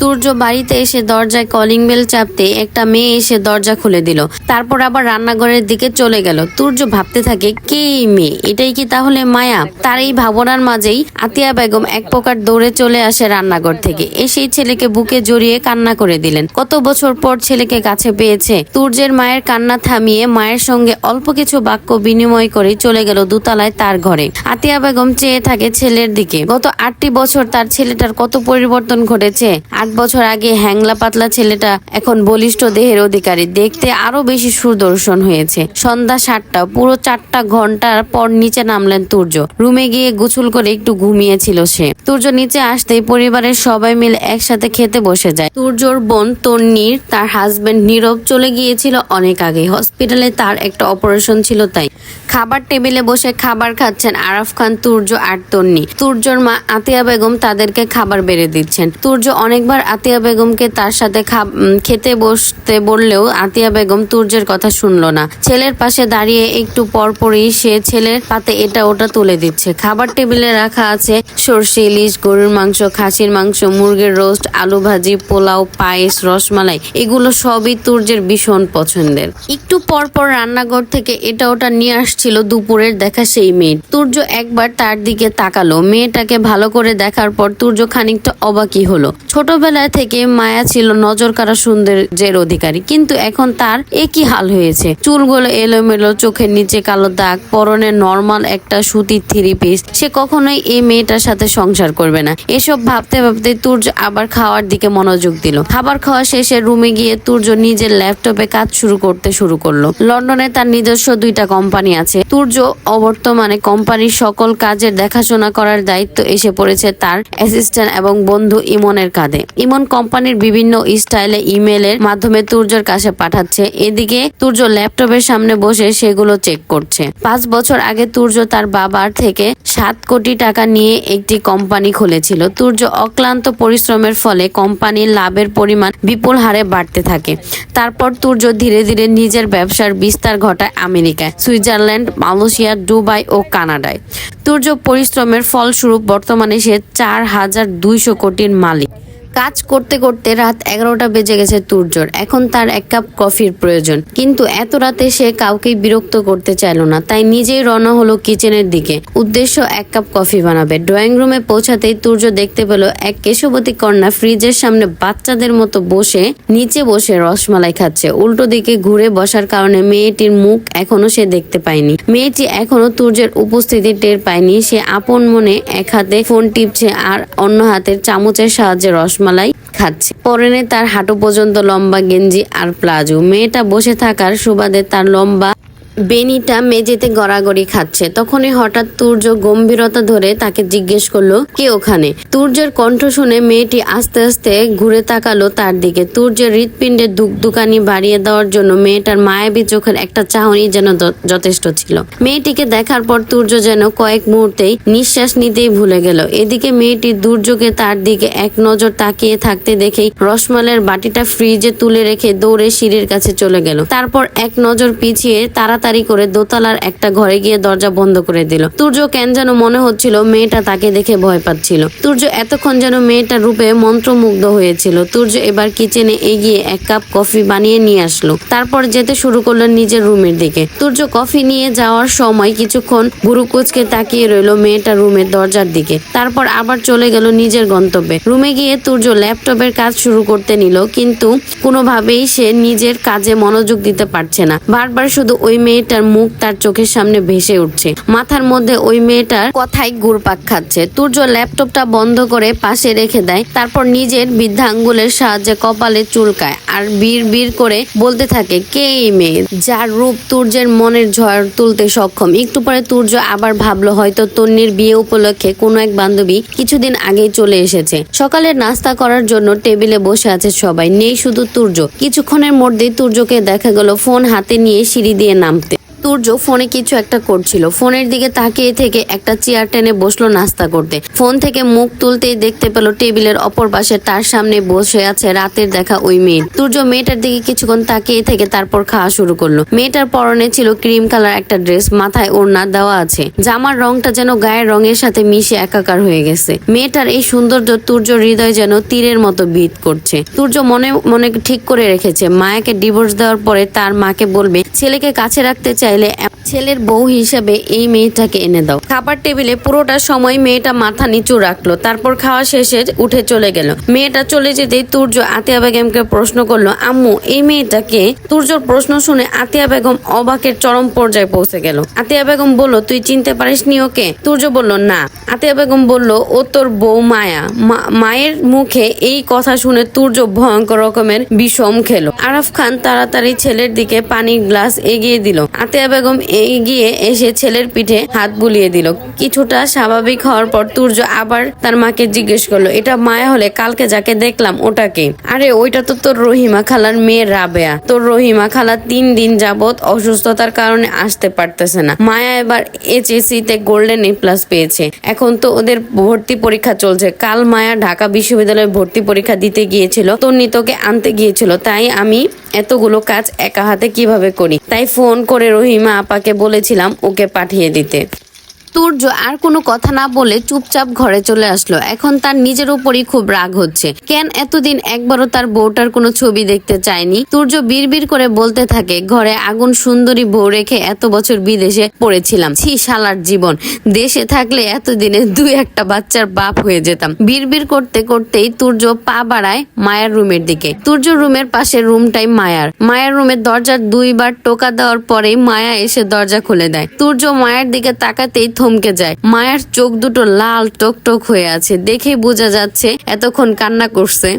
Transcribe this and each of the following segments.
তুর্য বাড়িতে এসে দরজায় কলিং বেল চাপতে একটা মেয়ে এসে দরজা খুলে দিল। তারপর আবার রান্নাঘরের দিকে চলে গেল। তুর্য ভাবতে থাকে, কে এই মেয়ে? এটাই কি তাহলে মায়া? তার এই ভাবনার মাঝেই আতিয়া বেগম এক প্রকার দৌড়ে চলে আসে রান্নাঘর থেকে। এসেই ছেলেকে বুকে জড়িয়ে কান্না করে দিলেন। কত বছর পর ছেলেকে কাছে পেয়েছে। তুর্যের মায়ের কান্না থামিয়ে মায়ের সঙ্গে অল্প কিছু বাক্য বিনিময় করে চলে গেল দুতলায় তার ঘরে। আতিয়া বেগম চেয়ে থাকে ছেলের দিকে। গত আটটি বছর তার ছেলেটার কত পরিবর্তন ঘটেছে? আট বছর আগে হ্যাংলা পাতলা ছেলেটা এখন বলিষ্ঠ দেহের অধিকারী। দেখতে আরও বেশি সুদর্শন হয়েছে। সন্ধ্যা সাতটা, পুরো চারটা ঘণ্টার পর নিচে নামলেন তুর্য। রুমে গিয়ে গোসল করে একটু ঘুমিয়েছিল সে। তুর্য নিচে আসতেই পরিবারের সবাই মিলে একসাথে খেতে বসে যায়। তুর্যর বোন তন্নির তার হাজবেন্ড নীরব চলে গিয়েছিল অনেক আগে। হসপিটালে তার একটা অপারেশন ছিল তাই। খাবার টেবিলে বসে খাবার খাচ্ছেন আরাফ খান, তুর্য আর তন্নি তুর্যর মা আতিয়া বেগম তাদেরকে খাবার বেড়ে দিচ্ছেন। তুর্য অনেকবার আতিয়া বেগমকে তার সাথে খেতে বসতে বললেও আতিয়া বেগম তুর্যের কথা শুনলো না। ছেলের পাশে দাঁড়িয়ে একটু পরপরই সে ছেলের পাতে এটা ওটা তুলে দিচ্ছে। খাবার টেবিলে রাখা আছে সর্ষে, ইলিশ, গরুর মাংস, খাসির মাংস, মুরগির রোস্ট, আলু ভাজি, পোলাও, পায়েস, রসমালাই। এগুলো সবই তুর্যের ভীষণ পছন্দের। একটু পর পর রান্নাঘর থেকে এটা ওটা নিয়ে আসছিল দুপুরের দেখা সেই মেয়ে। তুর্য একবার তার দিকে তাকালো। মেয়েটাকে ভালো করে দেখার পর তুর্য খানিকটা অবাকি হলো। ছোটবেলায় থেকে মায়া ছিল নজর কাড়া সৌন্দর্যের অধিকারী। কিন্তু এখন তার একই হাল হয়েছে। চুলগুলো এলোমেলো, চোখের নিচে কালো দাগ, পরনে নর্মাল একটা সুতির থ্রি পিস সে কখনোই এই মেয়েটার সাথে সংসার করবে না। এসব ভাবতে ভাবতে তুর্য আবার খাওয়ার দিকে মনোযোগ দিল। খাবার খাওয়া শেষে রুমে গিয়ে তুর্য নিজের ল্যাপটপে কাজ শুরু করতে শুরু করল। লন্ডনে তার নিজস্ব দুইটা কোম্পানি আছে। তুর্য অবর্তমানে কোম্পানির সকল কাজের দেখাশোনা করার দায়িত্ব এসে পড়েছে তার অ্যাসিস্ট্যান্ট এবং বন্ধু ইমনের কাঁধে। ইমন কোম্পানির বিভিন্ন স্টাইলে ইমেলের মাধ্যমে তুর্যর কাছে পাঠাচ্ছে। এদিকে তুর্য ল্যাপটপের সামনে বসে সেগুলো চেক করছে। পাঁচ বছর আগে তুর্য তার বাবার থেকে সাত কোটি টাকা নিয়ে একটি কোম্পানি খুলেছিল। তুর্য অক্লান্ত পরিশ্রমের ফলে কোম্পানির লাভের পরিমাণ বিপুল হারে বাড়তে থাকে। তারপর তুর্য ধীরে ধীরে নিজের ব্যবসার বিস্তার ঘটায় আমেরিকায়, সুইজারল্যান্ড, মালয়েশিয়া, দুবাই ও কানাডায়। তুর্য পরিশ্রমের ফলস্বরূপ বর্তমানে সে চার হাজার দুইশো কোটির মালিক। কাজ করতে করতে রাত এগারোটা বেজে গেছে তুর্যর। এখন তার এক কাপ কফির প্রয়োজন। কিন্তু এত রাতে সে কাউকেই বিরক্ত করতে চাইল না। তাই নিজেই রওনা হলো কিচেনের দিকে। উদ্দেশ্য, এক কাপ কফি বানাবে। ড্রয়িং রুমে পৌঁছাতেই তুর্য দেখতে পেল এক কেশবতী কন্যা ফ্রিজের সামনে বাচ্চাদের মতো বসে, নিচে বসে রসমালাই খাচ্ছে। উল্টো দিকে ঘুরে বসার কারণে মেয়েটির মুখ এখনও সে দেখতে পায়নি। মেয়েটি এখনও তুর্যের উপস্থিতি টের পায়নি। সে আপন মনে এক হাতে ফোন টিপছে আর অন্য হাতের চামচের সাহায্যে রসমালাই খাচ্ছে। পরনে তার হাঁটু পর্যন্ত লম্বা গেঞ্জি আর প্লাজো। মেয়েটা বসে থাকার সুবাদে তার লম্বা বেনিটা মেঝেতে গড়াগড়ি খাচ্ছে। তখনই হঠাৎ তুর্য গম্ভীরতা ধরে তাকে জিজ্ঞেস করল, কে ওখানে? তুর্যের কণ্ঠ শুনে মেয়েটি আস্তে আস্তে ঘুরে তাকালো তার দিকে। তুর্যের হৃৎপিণ্ডের দুকদুকানি বাড়িয়ে দেওয়ার জন্য মেয়েটার মায়াবী চোখের একটা চাহনি যেন যথেষ্ট ছিল। মেয়েটিকে দেখার পর তুর্য যেন কয়েক মুহূর্তেই নিঃশ্বাস নিতেই ভুলে গেল। এদিকে মেয়েটি দুর্যোগে তার দিকে এক নজর তাকিয়ে থাকতে দেখেই রসমালের বাটিটা ফ্রিজে তুলে রেখে দৌড়ে সিঁড়ির কাছে চলে গেল। তারপর এক নজর পিছিয়ে তাড়াতাড়ি করে দোতলার একটা ঘরে গিয়ে দরজা বন্ধ করে দিল। তুর্য কেন যেন মনে হচ্ছিল মেয়েটা তাকে দেখে ভয় পাচ্ছিল। তুর্য এতক্ষণ যেন মেয়েটার রূপে মন্ত্রমুগ্ধ হয়েছিল। তুর্য এবার কিচেনে এগিয়ে এক কাপ কফি বানিয়ে নিয়ে আসলো। তারপর যেতে শুরু করল নিজের রুমের দিকে। তুর্য কফি নিয়ে যাওয়ার সময় কিছুক্ষণ বুড়ুকুচকে তাকিয়ে রইল মেয়েটার রুমের দরজার দিকে। তারপর আবার চলে গেল নিজের গন্তব্যে। রুমে গিয়ে তুর্য ল্যাপটপের কাজ শুরু করতে নিল, কিন্তু কোনোভাবেই সে নিজের কাজে মনোযোগ দিতে পারছে না। বারবার শুধু ওই মেয়েটার মুখ তার চোখের সামনে ভেসে উঠছে। মাথার মধ্যে ওই মেয়েটার কথাই ঘুরপাক খাচ্ছে। তুর্য ল্যাপটপটা বন্ধ করে পাশে রেখে দেয়, তারপর নিজের বৃদ্ধা আঙ্গুলের সাহায্যে কপালে চুলকায় আর বীর বীর করে বলতে থাকে, কে এই মেয়ে? যার রূপ তুর্যের মনের ঝড় তুলতে সক্ষম। একটু পরে তুর্য আবার ভাবলো, হয়তো তন্নির বিয়ে উপলক্ষে কোনো এক বান্ধবী কিছুদিন আগেই চলে এসেছে। সকালের নাস্তা করার জন্য টেবিলে বসে আছে সবাই, নেই শুধু তুর্য। কিছুক্ষণের মধ্যেই তুর্যকে দেখা গেল, ফোন হাতে নিয়ে সিঁড়ি দিয়ে নামতে তুর্য ফোনে কিছু একটা করছিল। ফোনের দিকে তাকিয়ে থেকে একটা চেয়ার টেনে বসল নাস্তা করতে। ফোন থেকে মুখ তুলতেই দেখতে পেল টেবিলের অপর পাশে তার সামনে বসে আছে রাতের দেখা ওই মেয়ে। তুর্য মেয়েটার দিকে কিছুক্ষণ তাকিয়ে থেকে তারপর খাওয়া শুরু করল। মেয়েটার পরনে ছিল ক্রিম কালার একটা ড্রেস, মাথায় ওড়না দেওয়া আছে। জামার রংটা যেন গায়ের রঙের সাথে মিশে একাকার হয়ে গেছে। মেয়েটার এই সৌন্দর্য তুর্য হৃদয় যেন তীরের মতো বিদ করছে। তুর্য মনে মনে ঠিক করে রেখেছে, মায়াকে ডিভোর্স দেওয়ার পরে তার মাকে বলবে, ছেলেকে কাছে রাখতে চাইলে ছেলের বউ হিসেবে এই মেয়েটাকে এনে দাও। খাবার টেবিলে পুরোটা সময় মেয়েটা মাথা নিচু রাখল, তারপর খাওয়া শেষে উঠে চলে গেল। মেয়েটা চলে যেতেই তুর্য আতিয়া বেগমকে প্রশ্ন করল, আম্মু, এই মেয়েটাকে? তুর্যর প্রশ্ন শুনে আতিয়া বেগম অবাকের চরম পর্যায়ে পৌঁছে গেল। আতিয়া বেগম বলল, তুই চিনতে পারিস নি ওকে? তুর্য বলল, না। আতিয়া বেগম বলল, ও তোর বউ মায়া। মায়ের মুখে এই কথা শুনে তুর্য ভয়ঙ্কর রকমের বিষম খেলো। আরাফ খান তাড়াতাড়ি ছেলের দিকে পানির গ্লাস এগিয়ে দিল। আতিয়া বেগম এগিয়ে এসে ছেলের পিঠে হাত বুলিয়ে দিল। কিছুটা স্বাভাবিক হওয়ার পর তুর্য আবার তার মাকে জিজ্ঞেস করল, এটা মায়া হলে কালকে যাকে দেখলাম ওটাকে? আরে, ওইটা তো তোর রহিমা খালার মেয়ে রাবেয়া। তোর রহিমা খালা তিন দিন যাবত অসুস্থতার কারণে আসতে পারতেছে না। মায়া এবার এইচএসসি তে গোল্ডেন এ প্লাস পেয়েছে। এখন তো ওদের ভর্তি পরীক্ষা চলছে। কাল মায়া ঢাকা বিশ্ববিদ্যালয়ে ভর্তি পরীক্ষা দিতে গিয়েছিল। তন্নিতকে আনতে গিয়েছিল। তাই আমি এতগুলো কাজ একা হাতে কীভাবে করি? তাই ফোন করে রহিমা আপাকে বলেছিলাম ওকে পাঠিয়ে দিতে। তুর্য আর কোনো কথা না বলে চুপচাপ ঘরে চলে আসলো। এখন তার নিজের উপরই খুব রাগ হচ্ছে। কেন এতদিন একবারও তার বউটার কোনো ছবি দেখতে চায়নি? তুর্য বিড়বিড় করে বলতে থাকে, ঘরে আগুন সুন্দরী বউ রেখে এত বছর বিদেশে পড়েছিলাম। ছি, শালার জীবন। দেশে থাকলে এতদিনে দুই একটা বাচ্চার বাপ হয়ে যেতাম। বিড়বিড় করতে করতেই তুর্য পা বাড়ায় মায়ার রুমের দিকে। তুর্য রুমের পাশে রুমটাই মায়ার। মায়ের রুমের দরজার দুইবার টোকা দেওয়ার পরেই মায়া এসে দরজা খুলে দেয়। তুর্য মায়ের দিকে তাকাতেই থমকে যায়। মায়ের চোখ দুটো লাল টক টক হয়ে আছে দেখে বোঝা যাচ্ছে এতক্ষণ কান্না করছে।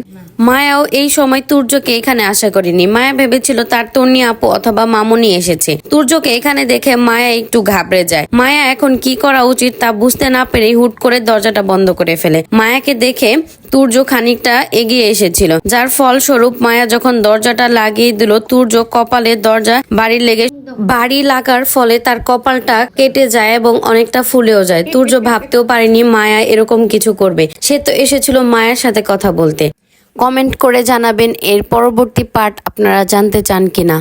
মায়াও এই সময় তুর্যকে এখানে আশা করেনি। মায়া ভেবেছিল তার তন্নি আপু অথবা মামুনি এসেছে। তুর্যকে এখানে দেখে মায়া একটু ঘাবড়ে যায়। মায়া এখন কি করা উচিত তা বুঝতে না পেরে হুট করে দরজাটা বন্ধ করে ফেলে। মায়াকে দেখে তুর্য খানিকটা এগিয়ে এসেছিল। যার ফলস্বরূপ মায়া যখন দরজাটা লাগিয়ে দিল, তুর্য কপালে দরজা বাড়ির লেগে বাড়ি লাগার ফলে তার কপালটা কেটে যায় এবং অনেকটা ফুলেও যায়। তুর্য ভাবতেও পারেনি মায়া এরকম কিছু করবে। সে তো এসেছিল মায়ের সাথে কথা বলতে। কমেন্ট করে জানাবেন। এর পরবর্তী পার্ট আপনারা জানতে চান কিনা।